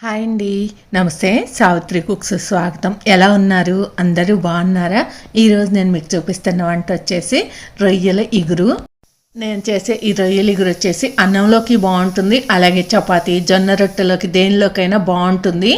Hi అండి. నమస్తే Savitri cooks స్వాగతం. ఎలా ఉన్నారు? అందరూ బాగున్నారా? ఈరోజు నేను మీకు చూపిస్తున్న వంట వచ్చేసి రొయ్యల ఇగురు. నేను చేసే ఈ రొయ్యల ఇగురు వచ్చేసి అన్నంలోకి బాగుంటుంది. అలాగే చపాతి జొన్న రొట్టెలోకి దేనిలోకైనా బాగుంటుంది.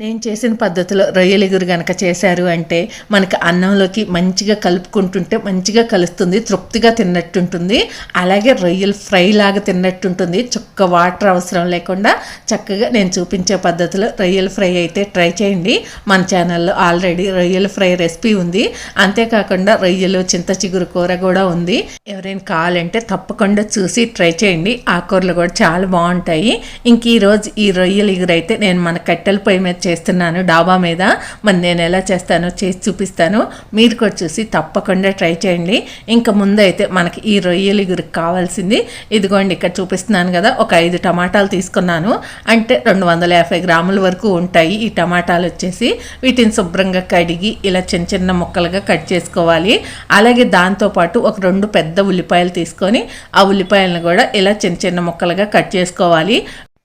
నేను చేసిన పద్ధతిలో రొయ్యలు ఎగురు కనుక చేశారు అంటే మనకి అన్నంలోకి మంచిగా కలుపుకుంటుంటే మంచిగా కలుస్తుంది తృప్తిగా తిన్నట్టుంటుంది. అలాగే రొయ్యలు ఫ్రై లాగా తిన్నట్టుంటుంది. చుక్క వాటర్ అవసరం లేకుండా చక్కగా నేను చూపించే పద్ధతిలో రొయ్యలు ఫ్రై అయితే ట్రై చేయండి. మన ఛానల్లో ఆల్రెడీ రొయ్యలు ఫ్రై రెసిపీ ఉంది. అంతేకాకుండా రొయ్యలు చింత చిగురు కూర కూడా ఉంది. ఎవరైనా కావాలంటే తప్పకుండా చూసి ట్రై చేయండి. ఆ కూరలు కూడా చాలా బాగుంటాయి. ఇంక ఈరోజు ఈ రొయ్యలు ఎగురైతే నేను మన కట్టెల పొయ్యి మీద చేస్తున్నాను. డాబా మీద మరి నేను ఎలా చేస్తానో చేసి చూపిస్తాను. మీరు కూడా చూసి తప్పకుండా ట్రై చేయండి. ఇంకా ముందైతే మనకి ఈ రొయ్యలు గురికి కావాల్సింది. ఇదిగోండి ఇక్కడ చూపిస్తున్నాను కదా ఒక ఐదు టమాటాలు తీసుకున్నాను. అంటే రెండు వందల యాభై గ్రాముల వరకు ఉంటాయి ఈ టమాటాలు వచ్చేసి. వీటిని శుభ్రంగా కడిగి ఇలా చిన్న చిన్న ముక్కలుగా కట్ చేసుకోవాలి. అలాగే దాంతోపాటు ఒక రెండు పెద్ద ఉల్లిపాయలు తీసుకొని ఆ ఉల్లిపాయలను కూడా ఇలా చిన్న చిన్న ముక్కలుగా కట్ చేసుకోవాలి.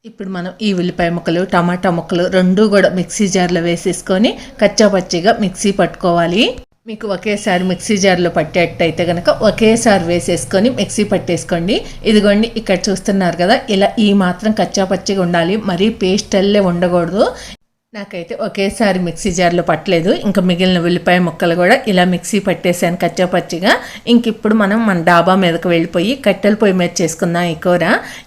ఇప్పుడు మనం ఈ ఉల్లిపాయ ముక్కలు టమాటా ముక్కలు రెండు కూడా మిక్సీ జార్లో వేసేసుకొని కచ్చాపచ్చిగా మిక్సీ పట్టుకోవాలి. మీకు ఒకేసారి మిక్సీ జార్లో పట్టేటైతే కనుక ఒకేసారి వేసేసుకొని మిక్సీ పట్టేసుకోండి. ఇదిగోండి ఇక్కడ చూస్తున్నారు కదా ఇలా ఈ మాత్రం కచ్చాపచ్చిగా ఉండాలి. మరీ పేస్ట్ అల్లే ఉండకూడదు. నాకైతే ఒకేసారి మిక్సీ జార్లో పట్టలేదు. ఇంకా మిగిలిన ఉల్లిపాయ ముక్కలు కూడా ఇలా మిక్సీ పట్టేసాను కచ్చాపచ్చిగా. ఇంక ఇప్పుడు మనం మన డాబా మీదకి వెళ్ళిపోయి కట్టెల పొయ్యి మీద చేసుకుందాం ఈ కూర.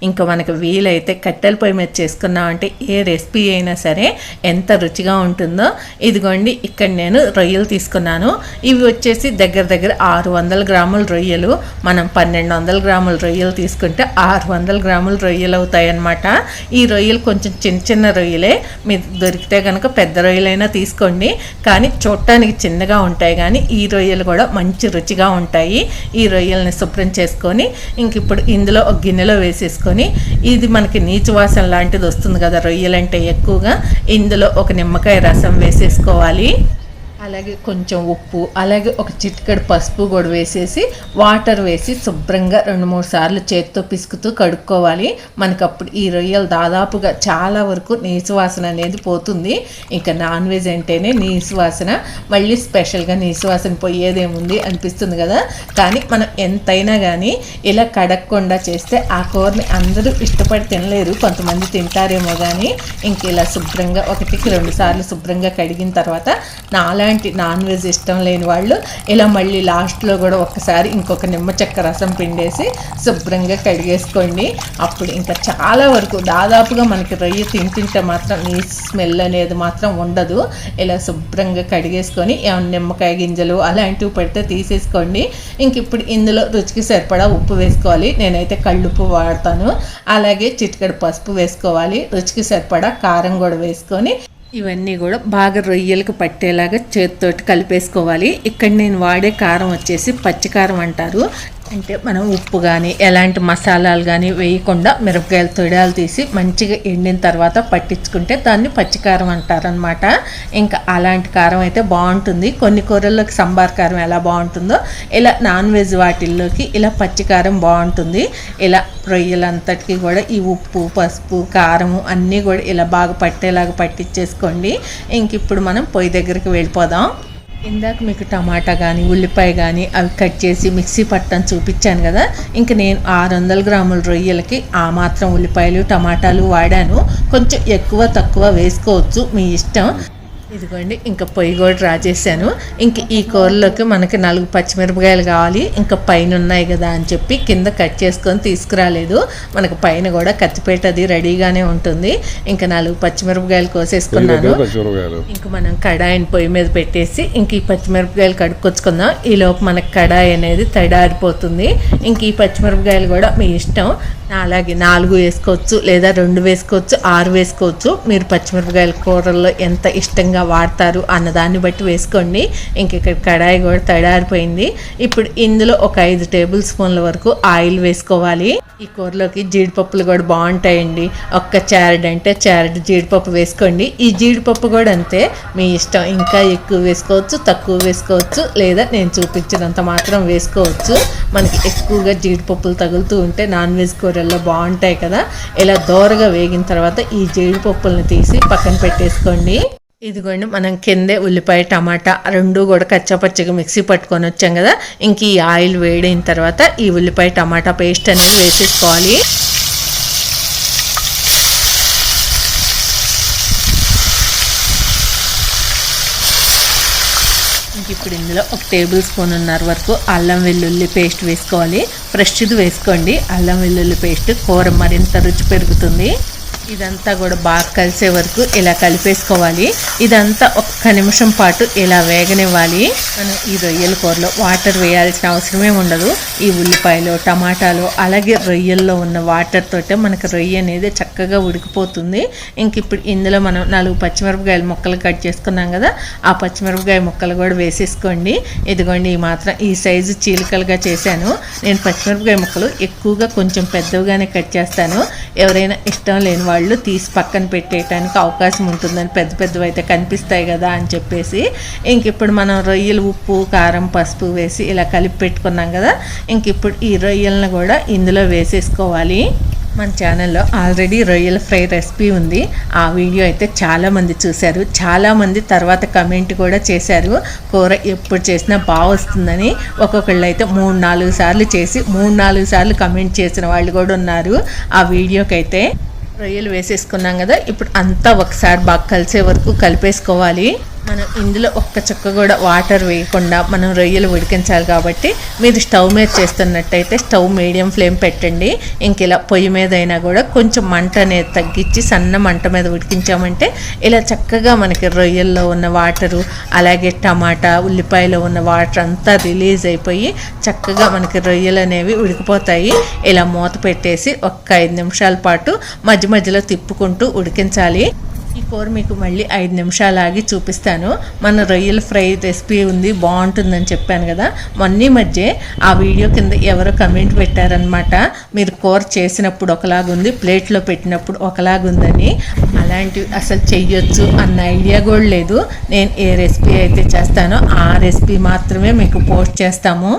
ఇంకా మనకు వీలైతే కట్టెల పొయ్యి మీద చేసుకున్నాం అంటే ఏ రెసిపీ అయినా సరే ఎంత రుచిగా ఉంటుందో ఇదిగోండి ఇక్కడ నేను రొయ్యలు తీసుకున్నాను. ఇవి వచ్చేసి దగ్గర దగ్గర ఆరు వందల గ్రాముల రొయ్యలు. మనం పన్నెండు వందల గ్రాముల రొయ్యలు తీసుకుంటే ఆరు వందల గ్రాముల రొయ్యలు అవుతాయి అన్నమాట ఈ రొయ్యలు కొంచెం చిన్న చిన్న రొయ్యలే. మీరు దొరికితే కనుక పెద్ద రొయ్యలైనా తీసుకోండి. కానీ చూడటానికి చిన్నగా ఉంటాయి కానీ ఈ రొయ్యలు కూడా మంచి రుచిగా ఉంటాయి. ఈ రొయ్యల్ని శుభ్రం చేసుకొని ఇంక ఇప్పుడు ఇందులో ఒక గిన్నెలో వేసేసుకొని ఇది మనకి నీచు వాసన లాంటిది వస్తుంది కదా రొయ్యలంటే ఎక్కువగా. ఇందులో ఒక నిమ్మకాయ రసం వేసేసుకోవాలి. అలాగే కొంచెం ఉప్పు అలాగే ఒక చిటికడు పసుపు కూడా వేసేసి వాటర్ వేసి శుభ్రంగా రెండు మూడు సార్లు చేత్తో పిసుకుతూ కడుక్కోవాలి. మనకు అప్పుడు ఈ రొయ్యలు దాదాపుగా చాలా వరకు నీసు వాసన అనేది పోతుంది. ఇంకా నాన్ వెజ్ అంటేనే నీసు వాసన. మళ్ళీ స్పెషల్గా నీసు వాసన పోయేదేముంది అనిపిస్తుంది కదా? కానీ మనం ఎంతైనా కానీ ఇలా కడక్కుండా చేస్తే ఆ కూరని అందరూ ఇష్టపడి తినలేరు. కొంతమంది తింటారేమో కానీ ఇంక ఇలా శుభ్రంగా ఒకటికి రెండు సార్లు శుభ్రంగా కడిగిన తర్వాత నాలుగు నాలాంటి నాన్ వెజ్ ఇష్టం లేని వాళ్ళు ఇలా మళ్ళీ లాస్ట్లో కూడా ఒకసారి ఇంకొక నిమ్మ చెక్క రసం పిండేసి శుభ్రంగా కడిగేసుకోండి. అప్పుడు ఇంకా చాలా వరకు దాదాపుగా మనకి రొయ్య తింటుంటే మాత్రం నీ స్మెల్ అనేది మాత్రం ఉండదు. ఇలా శుభ్రంగా కడిగేసుకొని ఏమైనా నిమ్మకాయ గింజలు అలాంటివి పెడితే తీసేసుకోండి. ఇంక ఇప్పుడు ఇందులో రుచికి సరిపడా ఉప్పు వేసుకోవాలి. నేనైతే కళ్ళుప్పు వాడతాను. అలాగే చిటికడ పసుపు వేసుకోవాలి. రుచికి సరిపడా కారం కూడా వేసుకొని ఇవన్నీ కూడా బాగా రొయ్యలకు పట్టేలాగా చేతితోటి కలిపేసుకోవాలి. ఇక్కడ నేను వాడే కారం వచ్చేసి పచ్చికారం అంటారు. అంటే మనం ఉప్పు కానీ ఎలాంటి మసాలాలు కానీ వేయకుండా మిరపకాయలు తొడాలు తీసి మంచిగా ఎండిన తర్వాత పట్టించుకుంటే దాన్ని పచ్చికారం అంటారనమాట ఇంకా అలాంటి కారం అయితే బాగుంటుంది. కొన్ని కూరల్లోకి సంబార్ కారం ఎలా బాగుంటుందో ఇలా నాన్ వెజ్ వాటిల్లోకి ఇలా పచ్చికారం బాగుంటుంది. ఇలా రొయ్యలంతటికి కూడా ఈ ఉప్పు పసుపు కారము అన్నీ కూడా ఇలా బాగా పట్టేలాగా పట్టించేసుకోండి. ఇంక ఇప్పుడు మనం పొయ్యి దగ్గరికి వెళ్ళిపోదాం. ఇందాక మీకు టమాటా కానీ ఉల్లిపాయ కానీ అవి కట్ చేసి మిక్సీ పట్టని చూపించాను కదా. ఇంక నేను ఆరు వందల గ్రాముల రొయ్యలకి ఆ మాత్రం ఉల్లిపాయలు టమాటాలు వాడాను. కొంచెం ఎక్కువ తక్కువ వేసుకోవచ్చు. మీ ఇష్టం. ఇదిగోండి ఇంకా పొయ్యి కూడా డ్రా చేశాను. ఇంక ఈ కూరలోకి మనకి నాలుగు పచ్చిమిరపకాయలు కావాలి. ఇంకా పైన ఉన్నాయి కదా అని చెప్పి కింద కట్ చేసుకొని తీసుకురాలేదు. మనకు పైన కూడా కత్తిపేట అది రెడీగానే ఉంటుంది. ఇంకా నాలుగు పచ్చిమిరపకాయలు కోసేసుకున్నాను. ఇంక మనం కడాయిని పొయ్యి మీద పెట్టేసి ఇంక ఈ పచ్చిమిరపకాయలు కడుక్కొచ్చుకుందాం. ఈ లోపు మనకి కడాయి అనేది తడారిపోతుంది. ఇంక ఈ పచ్చిమిరపకాయలు కూడా మీ ఇష్టం. అలాగే నాలుగు వేసుకోవచ్చు లేదా రెండు వేసుకోవచ్చు ఆరు వేసుకోవచ్చు. మీరు పచ్చిమిరపకాయల కూరల్లో ఎంత ఇష్టంగా వాడతారు అన్నదాన్ని బట్టి వేసుకోండి. ఇంక ఇక్కడ కడాయి కూడా తడారిపోయింది ఇప్పుడు ఇందులో ఒక ఐదు టేబుల్ స్పూన్ల వరకు ఆయిల్ వేసుకోవాలి. ఈ కూరలోకి జీడిపప్పులు కూడా బాగుంటాయండి. ఒక్క చారడ్ అంటే చారడ్ జీడిపప్పు వేసుకోండి. ఈ జీడిపప్పు కూడా అంతే. మీ ఇష్టం ఇంకా ఎక్కువ వేసుకోవచ్చు తక్కువ వేసుకోవచ్చు లేదా నేను చూపించినంత మాత్రం వేసుకోవచ్చు. మనకి ఎక్కువగా జీడిపప్పులు తగులుతూ ఉంటే నాన్ వెజ్ కూర కూరల్లో బాగుంటాయి కదా ఇలా దోరగా వేగిన తర్వాత ఈ జీడిపప్పులను తీసి పక్కన పెట్టేసుకోండి. ఇదిగోండి మనం కిందే ఉల్లిపాయ టమాటా రెండు కూడా కచ్చపచ్చగా మిక్సీ పట్టుకొని వచ్చాం కదా ఇంక ఈ ఆయిల్ వేడైన తర్వాత ఈ ఉల్లిపాయ టమాటా పేస్ట్ అనేది వేసేసుకోవాలి. ఇప్పుడు ఇందులో ఒక టేబుల్ స్పూన్ ఉన్నర వరకు అల్లం వెల్లుల్లి పేస్ట్ వేసుకోవాలి. ఫ్రెష్ది వేసుకోండి. అల్లం వెల్లుల్లి పేస్ట్ కూర మరింత రుచి పెరుగుతుంది. ఇదంతా కూడా బాగా కలిసే వరకు ఇలా కలిపేసుకోవాలి. ఇదంతా ఒక్క నిమిషం పాటు ఇలా వేగనివ్వాలి. మనం ఈ రొయ్యల కూరలో వాటర్ వేయాల్సిన అవసరమే ఉండదు. ఈ ఉల్లిపాయలు టమాటాలు అలాగే రొయ్యల్లో ఉన్న వాటర్ తోటే మనకు రొయ్య అనేది చక్కగా ఉడికిపోతుంది. ఇంక ఇప్పుడు ఇందులో మనం నాలుగు పచ్చిమిరపకాయల ముక్కలు కట్ చేసుకున్నాం కదా ఆ పచ్చిమిరపకాయ ముక్కలు కూడా వేసేసుకోండి. ఇదిగోండి ఈ మాత్రం ఈ సైజు చీలికలుగా చేశాను. నేను పచ్చిమిరపకాయ ముక్కలు ఎక్కువగా కొంచెం పెద్దవిగానే కట్ చేస్తాను. ఎవరైనా ఇష్టం లేని వాళ్ళు తీసి పక్కన పెట్టేయటానికి అవకాశం ఉంటుందని పెద్ద పెద్దవి అయితే కనిపిస్తాయి కదా అని చెప్పేసి ఇంక ఇప్పుడు మనం రొయ్యలు ఉప్పు కారం పసుపు వేసి ఇలా కలిపి పెట్టుకున్నాం కదా ఇంక ఇప్పుడు ఈ రొయ్యలను కూడా ఇందులో వేసేసుకోవాలి. మన ఛానల్లో ఆల్రెడీ రొయ్యల ఫ్రై రెసిపీ ఉంది. ఆ వీడియో అయితే చాలామంది చూశారు. చాలామంది తర్వాత కమెంట్ కూడా చేశారు. కూర ఎప్పుడు చేసినా బాగా వస్తుందని ఒక్కొక్కళ్ళు అయితే మూడు నాలుగు సార్లు చేసి మూడు నాలుగు సార్లు కమెంట్ చేసిన వాళ్ళు కూడా ఉన్నారు ఆ వీడియోకైతే. రొయ్యలు వేసేసుకున్నాం కదా ఇప్పుడు అంతా ఒకసారి బాగా కలిసే వరకు కలిపేసుకోవాలి. మనం ఇందులో ఒక్క చుక్క కూడా వాటర్ వేయకుండా మనం రొయ్యలు ఉడికించాలి కాబట్టి మీరు స్టవ్ మీద చేస్తున్నట్టయితే స్టవ్ మీడియం ఫ్లేమ్ పెట్టండి. ఇంక ఇలా పొయ్యి మీద అయినా కూడా కొంచెం మంట అనేది తగ్గించి సన్న మంట మీద ఉడికించామంటే ఇలా చక్కగా మనకి రొయ్యల్లో ఉన్న వాటరు అలాగే టమాటా ఉల్లిపాయలో ఉన్న వాటర్ అంతా రిలీజ్ అయిపోయి చక్కగా మనకి రొయ్యలు అనేవి ఉడికిపోతాయి. ఇలా మూత పెట్టేసి ఒక్క ఐదు నిమిషాల పాటు మధ్య మధ్యలో తిప్పుకుంటూ ఉడికించాలి. ఈ కూర మీకు మళ్ళీ ఐదు నిమిషాలు ఆగి చూపిస్తాను. మన రొయ్యల ఫ్రై రెసిపీ ఉంది బాగుంటుందని చెప్పాను కదా. మొన్న మధ్య ఆ వీడియో కింద ఎవరో కమెంట్ పెట్టారనమాట మీరు కూర చేసినప్పుడు ఒకలాగుంది ప్లేట్లో పెట్టినప్పుడు ఒకలాగుందని అలాంటివి అసలు చెయ్యొచ్చు అన్న ఐడియా కూడా లేదు. నేను ఏ రెసిపీ అయితే చేస్తానో ఆ రెసిపీ మాత్రమే మీకు పోస్ట్ చేస్తాము.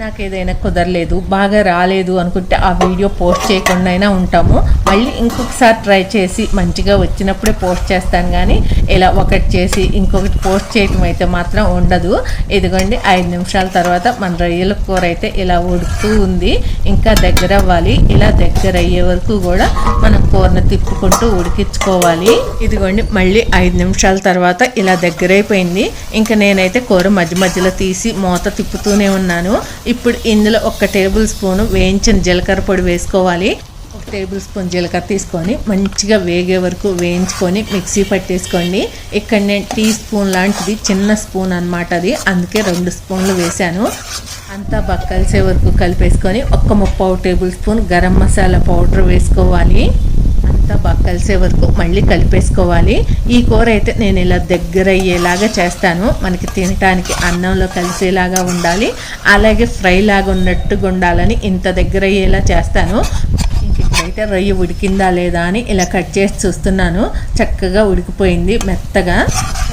నాకు ఏదైనా కుదరలేదు బాగా రాలేదు అనుకుంటే ఆ వీడియో పోస్ట్ చేయకుండా అయినా ఉంటాము. మళ్ళీ ఇంకొకసారి ట్రై చేసి మంచిగా వచ్చినప్పుడే పోస్ట్ చేస్తాను కానీ ఇలా ఒకటి చేసి ఇంకొకటి పోస్ట్ చేయటం అయితే మాత్రం ఉండదు. ఇదిగోండి ఐదు నిమిషాల తర్వాత మన రొయ్యల కూర అయితే ఇలా ఉడుకుతూ ఉంది. ఇంకా దగ్గర అవ్వాలి. ఇలా దగ్గర అయ్యే వరకు కూడా మనం కూరను తిప్పుకుంటూ ఉడికించుకోవాలి. ఇదిగోండి మళ్ళీ ఐదు నిమిషాల తర్వాత ఇలా దగ్గరైపోయింది. ఇంకా నేనైతే కూర మధ్య మధ్యలో తీసి మూత తిప్పుతూనే ఉన్నాను. ఇప్పుడు ఇందులో ఒక టేబుల్ స్పూన్ వేయించిన జీలకర్ర పొడి వేసుకోవాలి. ఒక టేబుల్ స్పూన్ జీలకర్ర తీసుకొని మంచిగా వేగే వరకు వేయించుకొని మిక్సీ పట్టేసుకోండి. ఇక్కడ నేను టీ స్పూన్ లాంటిది చిన్న స్పూన్ అనమాట అది. అందుకే రెండు స్పూన్లు వేశాను. అంతా బాగా కలిసే వరకు కలిపేసుకొని ఒక్క ముప్పావు tablespoon garam masala powder వేసుకోవాలి. అంతా బాగా కలిసే వరకు మళ్ళీ కలిపేసుకోవాలి. ఈ కూర అయితే నేను ఇలా దగ్గర అయ్యేలాగా చేస్తాను. మనకి తినటానికి అన్నంలో కలిసేలాగా ఉండాలి. అలాగే ఫ్రై లాగా ఉన్నట్టుగా ఉండాలని ఇంత దగ్గర అయ్యేలా చేస్తాను. అయితే రొయ్య ఉడికిందా లేదా అని ఇలా కట్ చేసి చూస్తున్నాను. చక్కగా ఉడికిపోయింది మెత్తగా.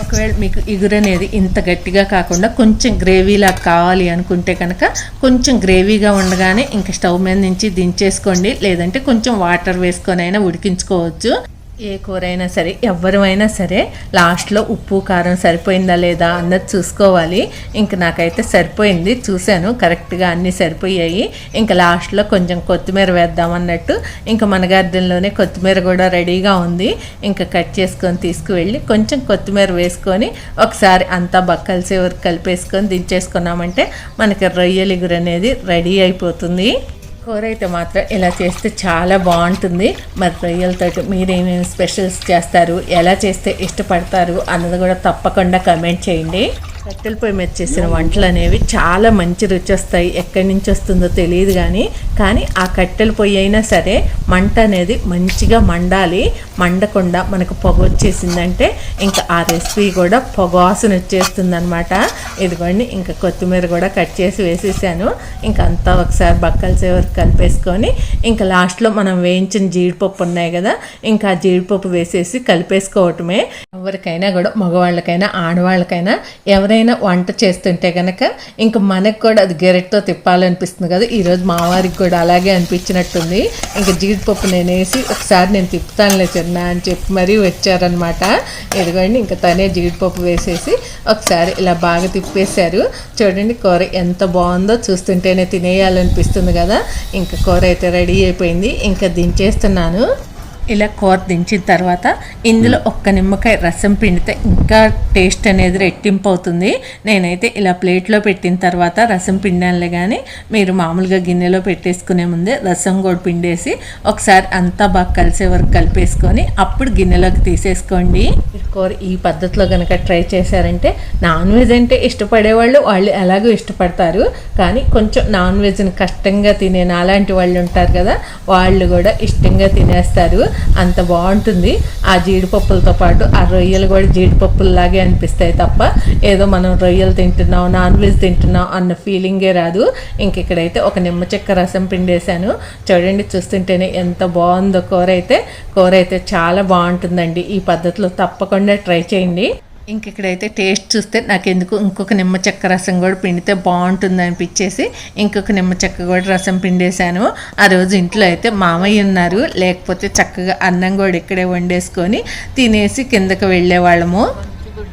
ఒకవేళ మీకు ఇగురు అనేది ఇంత గట్టిగా కాకుండా కొంచెం గ్రేవీలా కావాలి అనుకుంటే కనుక కొంచెం గ్రేవీగా ఉండగానే ఇంకా స్టవ్ మీద నుంచి దించేసుకోండి. లేదంటే కొంచెం వాటర్ వేసుకొని అయినా ఉడికించుకోవచ్చు. ఏ కూర అయినా సరే ఎవరైనా సరే లాస్ట్లో ఉప్పు కారం సరిపోయిందా లేదా అన్నది చూసుకోవాలి. ఇంక నాకైతే సరిపోయింది చూశాను. కరెక్ట్గా అన్నీ సరిపోయాయి. ఇంకా లాస్ట్లో కొంచెం కొత్తిమీర వేద్దాం అన్నట్టు ఇంకా మన గార్డెన్లోనే కొత్తిమీర కూడా రెడీగా ఉంది. ఇంకా కట్ చేసుకొని తీసుకువెళ్ళి కొంచెం కొత్తిమీర వేసుకొని ఒకసారి అంతా బక్కలిసే వరకు కలిపేసుకొని దించేసుకున్నామంటే మనకి రొయ్యలిగురు అనేది రెడీ అయిపోతుంది. కూర అయితే మాత్రం ఇలా చేస్తే చాలా బాగుంటుంది. మరి రొయ్యలతో మీరేమేమి స్పెషల్స్ చేస్తారు? ఎలా చేస్తే ఇష్టపడతారు? అన్నది కూడా తప్పకుండా కమెంట్ చేయండి. కట్టెల పొయ్యి మీద చేసిన వంటలు అనేవి చాలా మంచి రుచి వస్తాయి ఎక్కడి నుంచి వస్తుందో తెలియదు కానీ కానీ ఆ కట్టెల పొయ్యి అయినా సరే మంట అనేది మంచిగా మండాలి. మండకుండా మనకు పొగ వచ్చేసిందంటే ఇంకా ఆ రెసిపీ కూడా పొగ వాసన వచ్చేస్తుంది అనమాట ఇదిగోండి ఇంకా కొత్తిమీర కూడా కట్ చేసి వేసేసాను. ఇంకా అంతా ఒకసారి బక్కల సేవరికి కలిపేసుకొని ఇంకా లాస్ట్లో మనం వేయించిన జీడిపప్పు ఉన్నాయి కదా ఇంకా జీడిపప్పు వేసేసి కలిపేసుకోవటమే. ఎవరికైనా కూడా మగవాళ్ళకైనా ఆడవాళ్ళకైనా ఎవరైనా వంట చేస్తుంటే కనుక ఇంకా మనకు కూడా అది గెరెట్తో తిప్పాలనిపిస్తుంది కదా. ఈరోజు మా వారికి కూడా అలాగే అనిపించినట్టుంది. ఇంకా జీడిపప్పు నేనేసి ఒకసారి నేను తిప్పుతానులే చిన్న అని చెప్పి మరీ వచ్చారనమాట ఎదుగండి ఇంకా తనే జీడిపప్పు వేసేసి ఒకసారి ఇలా బాగా తిప్పేశారు. చూడండి కూర ఎంత బాగుందో చూస్తుంటేనే తినేయాలనిపిస్తుంది కదా. ఇంకా కూర అయితే రెడీ అయిపోయింది. ఇంకా దించేస్తున్నాను. ఇలా కూర దించిన తర్వాత ఇందులో ఒక్క నిమ్మకాయ రసం పిండితే ఇంకా టేస్ట్ అనేది రెట్టింపు అవుతుంది. నేనైతే ఇలా ప్లేట్లో పెట్టిన తర్వాత రసం పిండానులే కానీ మీరు మామూలుగా గిన్నెలో పెట్టేసుకునే ముందే రసం కూడా పిండేసి ఒకసారి అంతా బాగా కలిసే వరకు కలిపేసుకొని అప్పుడు గిన్నెలోకి తీసేసుకోండి. కూర ఈ పద్ధతిలో కనుక ట్రై చేశారంటే నాన్ వెజ్ అంటే ఇష్టపడే వాళ్ళు వాళ్ళు ఎలాగో ఇష్టపడతారు. కానీ కొంచెం నాన్ వెజ్ని కష్టంగా తినే నాలాంటి వాళ్ళు ఉంటారు కదా వాళ్ళు కూడా ఇష్టంగా తినేస్తారు. అంత బాగుంటుంది. ఆ జీడిపప్పులతో పాటు ఆ రొయ్యలు కూడా జీడిపప్పుల్లాగే అనిపిస్తాయి తప్ప ఏదో మనం రొయ్యలు తింటున్నాం నాన్ వెజ్ తింటున్నాం అన్న ఫీలింగే రాదు. ఇంక ఇక్కడైతే ఒక నిమ్మ చెక్క రసం పిండేశాను. చూడండి చూస్తుంటేనే ఎంత బాగుందో కూర అయితే. కూర అయితే చాలా బాగుంటుందండి. ఈ పద్ధతిలో తప్పకుండా ట్రై చేయండి. ఇంక ఇక్కడైతే టేస్ట్ చూస్తే నాకు ఎందుకు ఇంకొక నిమ్మ చెక్క రసం కూడా పిండితే బాగుంటుంది అనిపించేసి ఇంకొక నిమ్మ చెక్క కూడా రసం పిండేశాను. ఆ రోజు ఇంట్లో అయితే మామయ్య ఉన్నారు. లేకపోతే చక్కగా అన్నం కూడా ఇక్కడే వండేసుకొని తినేసి కిందకి వెళ్ళేవాళ్ళము.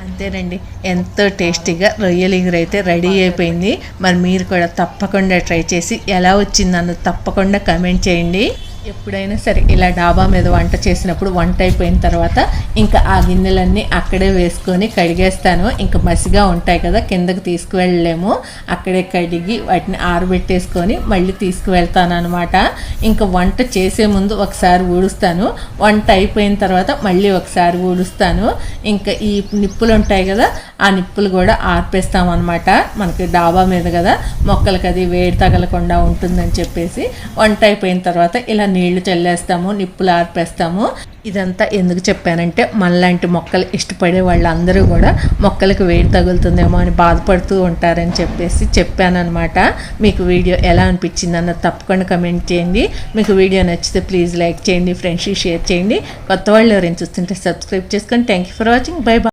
అంతేనండి. ఎంతో టేస్టీగా రొయ్యల ఇగురు అయితే రెడీ అయిపోయింది. మరి మీరు కూడా తప్పకుండా ట్రై చేసి ఎలా వచ్చిందన్నది తప్పకుండా కమెంట్ చేయండి. ఎప్పుడైనా సరే ఇలా డాబా మీద వంట చేసినప్పుడు వంట అయిపోయిన తర్వాత ఇంకా ఆ గిన్నెలన్నీ అక్కడే వేసుకొని కడిగేస్తాను. ఇంకా మసిగా ఉంటాయి కదా కిందకి తీసుకువెళ్ళలేము. అక్కడే కడిగి వాటిని ఆరబెట్టేసుకొని మళ్ళీ తీసుకువెళ్తాను అనమాట ఇంకా వంట చేసే ముందు ఒకసారి ఊడుస్తాను. వంట అయిపోయిన తర్వాత మళ్ళీ ఒకసారి ఊడుస్తాను. ఇంకా ఈ నిప్పులు ఉంటాయి కదా ఆ నిప్పులు కూడా ఆర్పేస్తాం అనమాట మనకి డాబా మీద కదా మొక్కలకి అది వేడి తగలకుండా ఉంటుందని చెప్పేసి వంట అయిపోయిన తర్వాత ఇలా నీళ్ళు చల్లేస్తాము నిప్పులు ఆర్పేస్తాము. ఇదంతా ఎందుకు చెప్పానంటే మనలాంటి మొక్కలు ఇష్టపడే వాళ్ళందరూ కూడా మొక్కలకు వేడి తగులుతుందేమో అని బాధపడుతూ ఉంటారని చెప్పేసి చెప్పానమాట మీకు వీడియో ఎలా అనిపించింది అన్నది తప్పకుండా కమెంట్ చేయండి. మీకు వీడియో నచ్చితే ప్లీజ్ లైక్ చేయండి ఫ్రెండ్స్కి షేర్ చేయండి. కొత్త వాళ్ళు ఎవరైనా చూస్తుంటే సబ్స్క్రైబ్ చేసుకొని thank you for watching. Bye bye